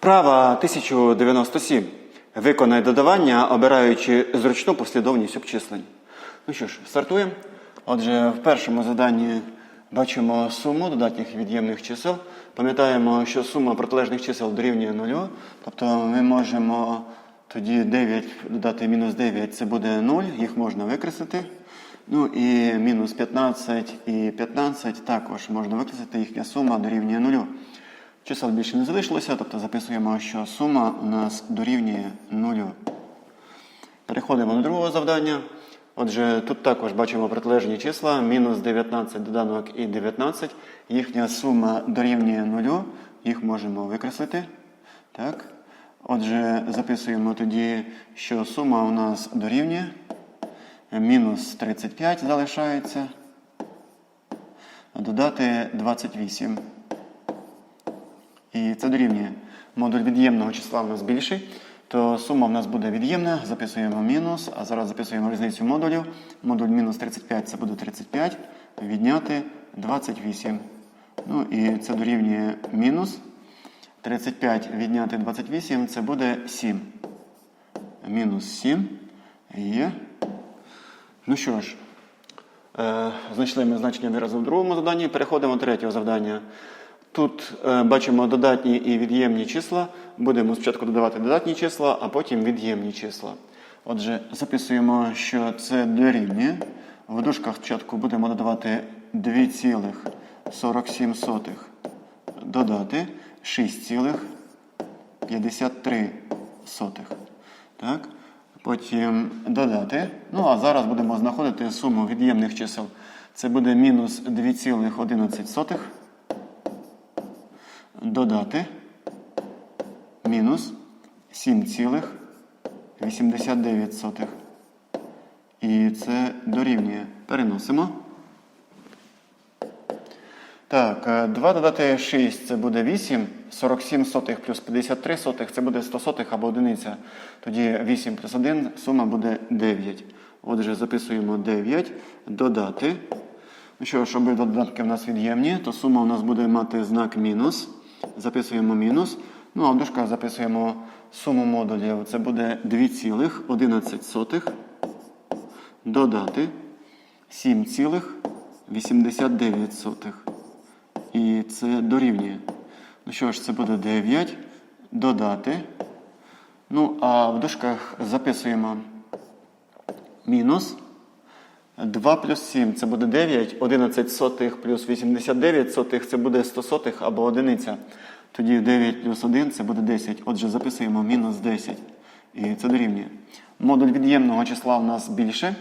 Вправа 1097. Виконай додавання, обираючи зручну послідовність обчислень. Ну що ж, стартуємо. Отже, в першому заданні бачимо суму додатніх від'ємних чисел. Пам'ятаємо, що сума протилежних чисел дорівнює нулю. Тобто ми можемо тоді 9 додати мінус 9 це буде 0, їх можна викреслити. Ну і мінус 15 і 15 також можна викреслити, їхня сума дорівнює нулю. Чисел більше не залишилося, тобто записуємо, що сума у нас дорівнює нулю. Переходимо до другого завдання. Отже, тут також бачимо протилежні числа. Мінус 19 доданок і 19. Їхня сума дорівнює нулю. Їх можемо викреслити. Так. Отже, записуємо тоді, що сума у нас дорівнює. Мінус 35 залишається. Додати 28. І це дорівнює. Модуль від'ємного числа в нас більший, то сума в нас буде від'ємна, записуємо мінус, а зараз записуємо різницю модулів. Модуль мінус 35 це буде 35, відняти 28. Ну і це дорівнює мінус. 35 відняти 28 це буде 7. Мінус 7 є. Ну що ж, е, знайшли ми значення виразу в другому заданні. Переходимо до третього завдання. Тут е, бачимо додатні і від'ємні числа. Будемо спочатку додавати додатні числа, а потім від'ємні числа. Отже, записуємо, що це дорівнює. В дужках спочатку будемо додавати 2,47 додати 6,53. Так? Потім додати. Ну, а зараз будемо знаходити суму від'ємних чисел. Це буде мінус 2,11 додати мінус 7,89. І це дорівнює. Переносимо. Так, 2 додати 6 це буде 8, 47 сотих плюс 53 сотих це буде 100 сотих або одиниця. Тоді 8 плюс 1 сума буде 9. Отже, записуємо 9, додати. Ну що обидва додатки в нас від'ємні, то сума у нас буде мати знак мінус. Записуємо мінус. Ну а в дужках записуємо суму модулів. Це буде 2,11 додати 7,89. І це дорівнює. Ну що ж, це буде 9. Додати. Ну, а в дужках записуємо мінус. 2 плюс 7 це буде 9, 11 сотих плюс 89 сотих це буде 100 сотих або одиниця. Тоді 9 плюс 1 це буде 10. Отже, записуємо мінус 10. І це дорівнює. Модуль від'ємного числа у нас більше,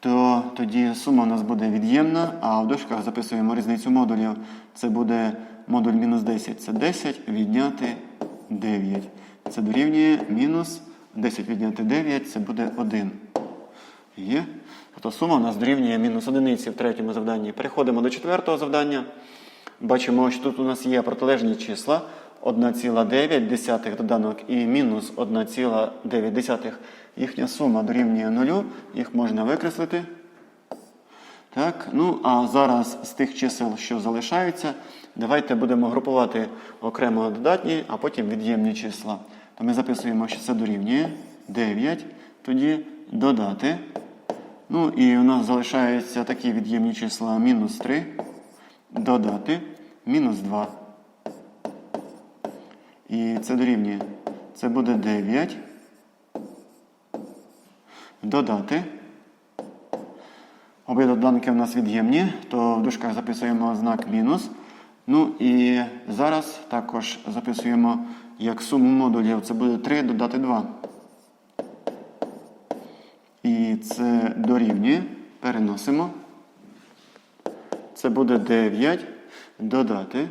то тоді сума у нас буде від'ємна, а в дужках записуємо різницю модулів. Це буде модуль мінус 10. Це 10 відняти 9. Це дорівнює мінус 10 відняти 9, це буде 1. Є. Тобто сума у нас дорівнює мінус одиниці в третьому завданні. Переходимо до четвертого завдання. Бачимо, що тут у нас є протилежні числа 1,9 доданок і мінус 1,9. Їхня сума дорівнює 0, їх можна викреслити. Так, ну а зараз з тих чисел, що залишаються, давайте будемо групувати окремо додатні, а потім від'ємні числа. То ми записуємо, що це дорівнює 9, тоді додати. Ну і у нас залишаються такі від'ємні числа мінус 3, додати, мінус 2. І це дорівнює. Це буде 9. Додати. Обидва доданки у нас від'ємні, то в дужках записуємо знак мінус. Ну і зараз також записуємо як суму модулів. Це буде 3 додати 2. І це дорівнює. Переносимо. Це буде 9. Додати.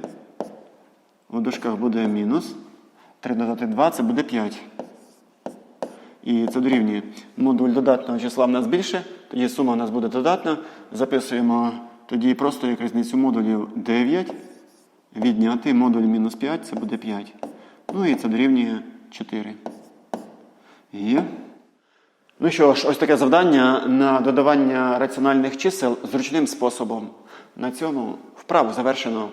У дужках буде мінус. 3 додати 2 це буде 5. І це дорівнює. Модуль додатного числа в нас більше, тоді сума у нас буде додатна. Записуємо тоді просто як різницю модулів 9. Відняти модуль мінус 5 це буде 5. Ну і це дорівнює 4. Є. Ну що ж, ось таке завдання на додавання раціональних чисел зручним способом. На цьому вправу завершено.